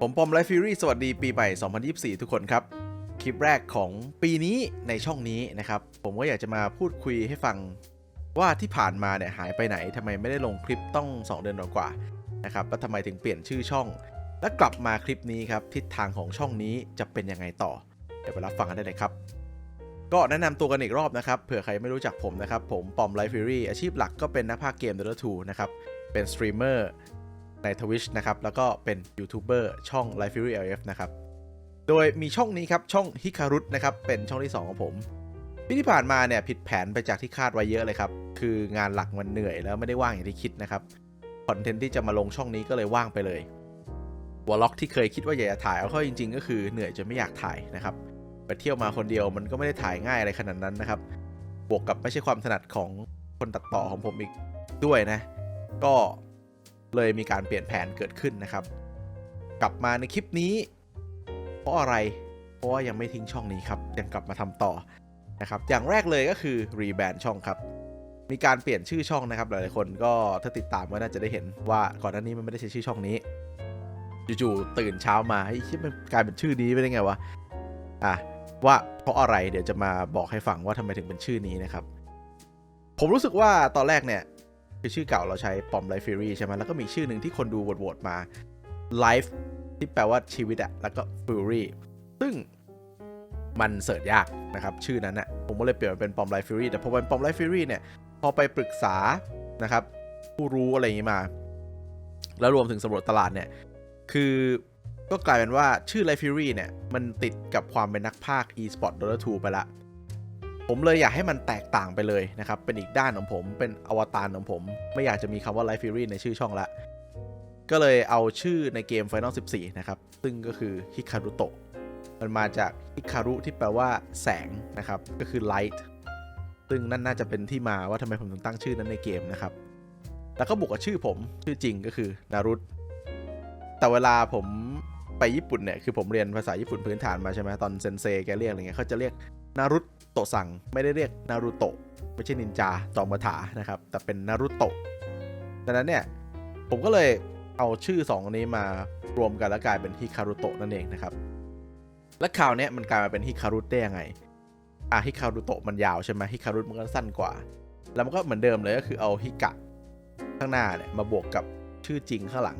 ผมปอมไลฟ์ฟิวรี่สวัสดีปีใหม่ 2024 ทุกคนครับ คลิปแรกของปีนี้ในช่องนี้นะครับ ผมก็อยากจะมาพูดคุยให้ฟังว่าที่ผ่านมาเนี่ยหายไปไหนทำไมไม่ได้ลงคลิปต้อง 2 เดือนกว่านะครับแล้วทำไมถึงเปลี่ยนชื่อช่อง และกลับมาคลิปนี้ครับทิศทางของช่องนี้จะเป็นยังไงต่อ เดี๋ยวไปรับฟังกันได้เลยครับ ก็แนะนำตัวกันอีกรอบนะครับเผื่อใครไม่รู้จักผมนะครับผมปอมไลฟ์ฟิวรี่อาชีพหลักก็เป็นนักพากย์เกม Dota 2นะครับเป็นสตรีมเมอร์ ใน Twitch นะครับ แล้วก็เป็นยูทูบเบอร์ช่อง Life Fury LF นะครับ โดยมีช่องนี้ครับ ช่อง Hikaru นะครับ เป็นช่องที่ 2 ของผมปีที่ผ่านมาเนี่ยผิดแผนไปจากที่คาดไว้เยอะเลยครับ คืองานหลักมันเหนื่อยแล้วไม่ได้ว่างอย่างที่คิดนะครับคอนเทนต์ที่จะมาลงช่องนี้ก็เลยว่างไปเลยวอลล็อกที่เคยคิดว่าอยากจะถ่ายเอาเข้าจริง ๆ ก็คือเหนื่อยจนไม่อยากถ่ายนะครับไปเที่ยวมาคนเดียวมันก็ไม่ได้ถ่ายง่ายอะไรขนาดนั้นนะครับ บวกกับไม่ใช่ความถนัดของคนตัดต่อของผมอีกด้วยนะ ก็ เลยมีการเปลี่ยนแผนเกิดขึ้นนะครับ กลับมาในคลิปนี้ เพราะอะไร เพราะว่ายังไม่ทิ้งช่องนี้ครับ ยังกลับมาทำต่อนะครับ อย่างแรกเลยก็คือรีแบรนด์ช่องครับ มีการเปลี่ยนชื่อช่องนะครับ หลายๆคนก็ถ้าติดตามก็น่าจะได้เห็นว่าก่อนหน้านี้มันไม่ได้ใช้ชื่อช่องนี้จู่ๆตื่นเช้ามาไอ้คิดมันกลายเป็นชื่อนี้ไปได้ไงวะอะว่าเพราะอะไรเดี๋ยวจะมาบอกให้ฟังว่าทำไมถึงเป็นชื่อนี้นะครับ ผมรู้สึกว่าตอนแรกเนี่ย คือชื่อเก่าเราใช้ปอมไลฟ์ฟิรีใช่ไหมแล้วก็มีชื่อหนึ่งที่คนดูโหวตๆมาไลฟ์ที่แปลว่าชีวิตอะแล้วก็ฟิรีซึ่งมันเสิร์ชยากนะครับ ชื่อนั้นอะผมก็เลยเปลี่ยนมาเป็นปอมไลฟ์ฟิรีแต่พอเป็นปอมไลฟ์ฟิรีเนี่ย พอไปปรึกษานะครับ ผู้รู้อะไรอย่างนี้มา แล้วรวมถึงสำรวจตลาดเนี่ย คือก็กลายเป็นว่าชื่อ Life Fury เนี่ย มันติดกับความเป็นนักพากย์ e-sport Dota 2 ไปละ ผมเลยอยากให้มันแตกต่างไปเลยนะครับ เป็นอีกด้านของผม เป็นอวตารของผม ไม่อยากจะมีคำว่า Life Fury ในชื่อช่องละ ก็เลยเอาชื่อในเกม Final 14 นะครับ ซึ่งก็คือ Hikaruto มันมาจาก Hikaru ที่แปลว่าแสงนะครับ ก็คือ light ซึ่งนั่นน่าจะเป็นที่มาว่าทำไมผมถึงตั้งชื่อนั้นในเกมนะครับ แล้วก็บวกกับชื่อผมชื่อจริงก็คือนารุตแต่เวลาผมไปญี่ปุ่นเนี่ย คือผมเรียนภาษาญี่ปุ่นพื้นฐานมาใช่ไหมตอนเซนเซแกเรียกอะไรเงี้ยเขาจะเรียก นารุโตะสั่งไม่ได้เรียกนารุโตะไม่ใช่นินจาจอมบถานะครับ แต่เป็นนารุโตะดังนั้นเนี่ย ผมก็เลยเอาชื่อสองอันนี้มารวมกันแล้วกลายเป็นฮิคารุโตะนั่นเองนะครับ และข่าวเนี้ยมันกลายมาเป็นฮิคารุได้ยังไงอะฮิคารุโตะมันยาวใช่ไหมฮิคารุมันก็สั้นกว่า แล้วมันก็เหมือนเดิมเลยก็คือเอาฮิกะข้างหน้าเนี่ยมาบวกกับชื่อจริงข้างหลัง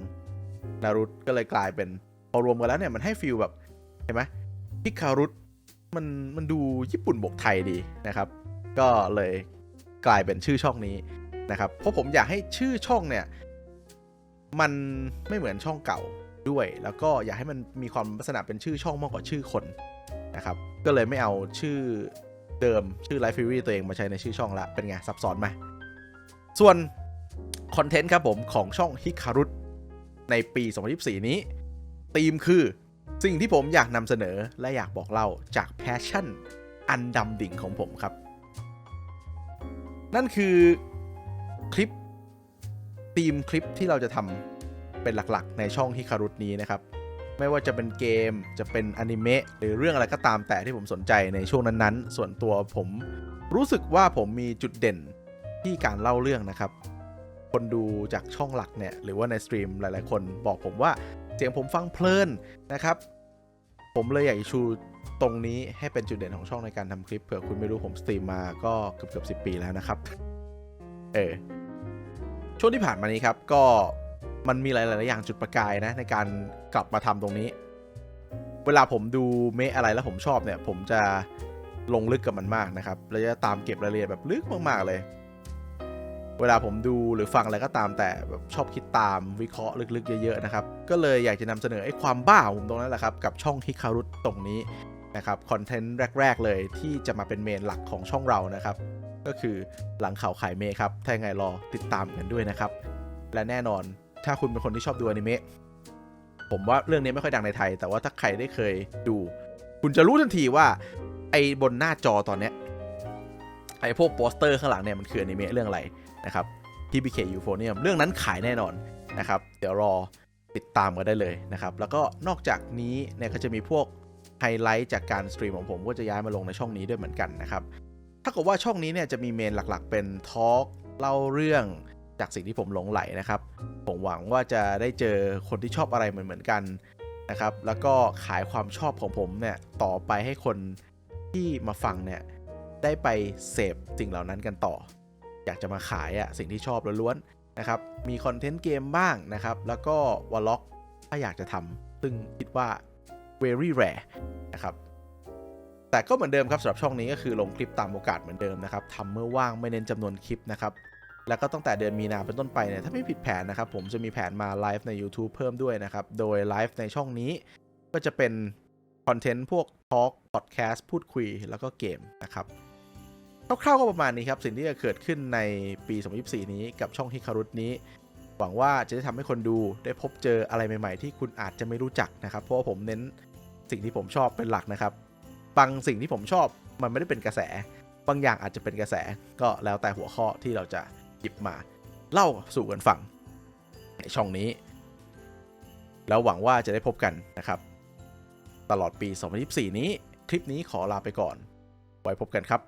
นารุตก็เลยกลายเป็นพอรวมกันแล้วเนี่ยมันให้ฟีลแบบเห็นไหมฮิคารุ มันมันดูญี่ปุ่นบวกไทยดีนะครับ ก็เลยกลายเป็นชื่อช่องนี้นะครับ เพราะผมอยากให้ชื่อช่องเนี่ย มันไม่เหมือนช่องเก่าด้วย แล้วก็อยากให้มันมีความลักษณะเป็นชื่อช่องมากกว่าชื่อคนนะครับ ก็เลยไม่เอาชื่อเดิมชื่อ Life Fury ตัวเองมาใช้ในชื่อช่องละเป็นไง ซับซ้อนไหมส่วนคอนเทนต์ครับผมของช่อง Hikaru ในปี 2024 นี้ธีมคือ สิ่งที่ผมอยากนำเสนอและอยากบอกเล่าจากแพชชั่นอันดำดิ่งของผมครับ นั่นคือคลิปธีมคลิปที่เราจะทำเป็นหลักๆ ในช่องฮิคารุนี้นะครับ ไม่ว่าจะเป็นเกมจะเป็นอนิเมะหรือเรื่องอะไรก็ตามแต่ที่ผมสนใจในช่วงนั้นๆ ส่วนตัวผมรู้สึกว่าผมมีจุดเด่นที่การเล่าเรื่องนะครับ คนดูจากช่องหลักเนี่ยหรือว่าในสตรีมหลายๆ คนบอกผมว่า เสียงผมฟังเพลินนะครับ ผมเลยอยากชูตรงนี้ให้เป็นจุดเด่นของช่องในการทำคลิปเผื่อคุณไม่รู้ผมสตรีมมาก็เกือบเกือบสิปีแล้วนะครับ เออช่วงที่ผ่านมานี้ครับก็มันมีหลายๆอย่างจุดประกายนะในการกลับมาทำตรงนี้ เวลาผมดูเมะอะไรแล้วผมชอบเนี่ย ผมจะลงลึกกับมันมากนะครับ แล้วจะตามเก็บรายละเอียดแบบลึกมากๆเลย เวลาผมดูหรือฟังอะไรก็ตามแต่แบบชอบคิดตามวิเคราะห์ลึกๆ เยอะๆนะครับ ก็เลยอยากจะนำเสนอไอ้ความบ้าผมตรงนั้นแหละครับ กับช่องฮิคารุตรงนี้นะครับคอนเทนต์แรก ๆ เลยที่จะมาเป็นเมนหลักของช่องเรานะครับ ก็คือหลังข่าวขายเมครับ ถ้ายังไงรอติดตามกันด้วยนะครับ และแน่นอนถ้าคุณเป็นคนที่ชอบดูอนิเมะผมว่าเรื่องนี้ไม่ค่อยดังในไทย แต่ว่าถ้าใครได้เคยดู คุณจะรู้ทันทีว่า ไอ้บนหน้าจอตอนเนี้ยไอ้พวกโปสเตอร์ข้างหลังเนี่ยมันคืออนิเมะเรื่องอะไร นะครับ TBK Euphonium เรื่องนั้นขายแน่นอนนะครับ เดี๋ยวรอติดตามกันได้เลยนะครับ แล้วก็นอกจากนี้เนี่ยก็จะมีพวกไฮไลท์จากการสตรีมของผมก็จะย้ายมาลงในช่องนี้ด้วยเหมือนกันนะครับ ถ้าเกิดว่าช่องนี้เนี่ยจะมีเมนหลักๆ เป็นทอล์กเล่าเรื่องจากสิ่งที่ผมหลงไหลนะครับ ผมหวังว่าจะได้เจอคนที่ชอบอะไรเหมือนๆกันนะครับ แล้วก็ขายความชอบของผมเนี่ยต่อไปให้คนที่มาฟังเนี่ยได้ไปเสพสิ่งเหล่านั้นกันต่อ อยากจะมาขายอะสิ่งที่ชอบล้วนๆนะครับ มีคอนเทนต์เกมบ้างนะครับ แล้วก็วอลล็อกถ้าอยากจะทำซึ่งคิดว่า very rare นะครับแต่ก็เหมือนเดิมครับสำหรับช่องนี้ก็คือลงคลิปตามโอกาสเหมือนเดิมนะครับทำเมื่อว่างไม่เน้นจำนวนคลิปนะครับแล้วก็ตั้งแต่เดือนมีนาเป็นต้นไปเนี่ยถ้าไม่ผิดแผนนะครับผมจะมีแผนมาไลฟ์ใน YouTube เพิ่มด้วยนะครับ โดยไลฟ์ในช่องนี้ ก็จะเป็นคอนเทนต์พวกทอล์กพอดแคสต์พูดคุยแล้วก็เกมนะครับ คร่าวๆก็ประมาณนี้ครับ สิ่งที่จะเกิดขึ้นในปี 2024 นี้กับช่องฮิคารุตนี้ หวังว่าจะได้ทำให้คนดูได้พบเจออะไรใหม่ๆ ที่คุณอาจจะไม่รู้จักนะครับ เพราะว่าผมเน้นสิ่งที่ผมชอบเป็นหลักนะครับบางสิ่งที่ผมชอบมันไม่ได้เป็นกระแส บางอย่างอาจจะเป็นกระแส ก็แล้วแต่หัวข้อที่เราจะหยิบมา เล่าสู่กันฟังในช่องนี้ แล้วหวังว่าจะได้พบกันนะครับ ตลอดปี 2024 นี้ คลิปนี้ขอลาไปก่อน ไว้พบกันครับ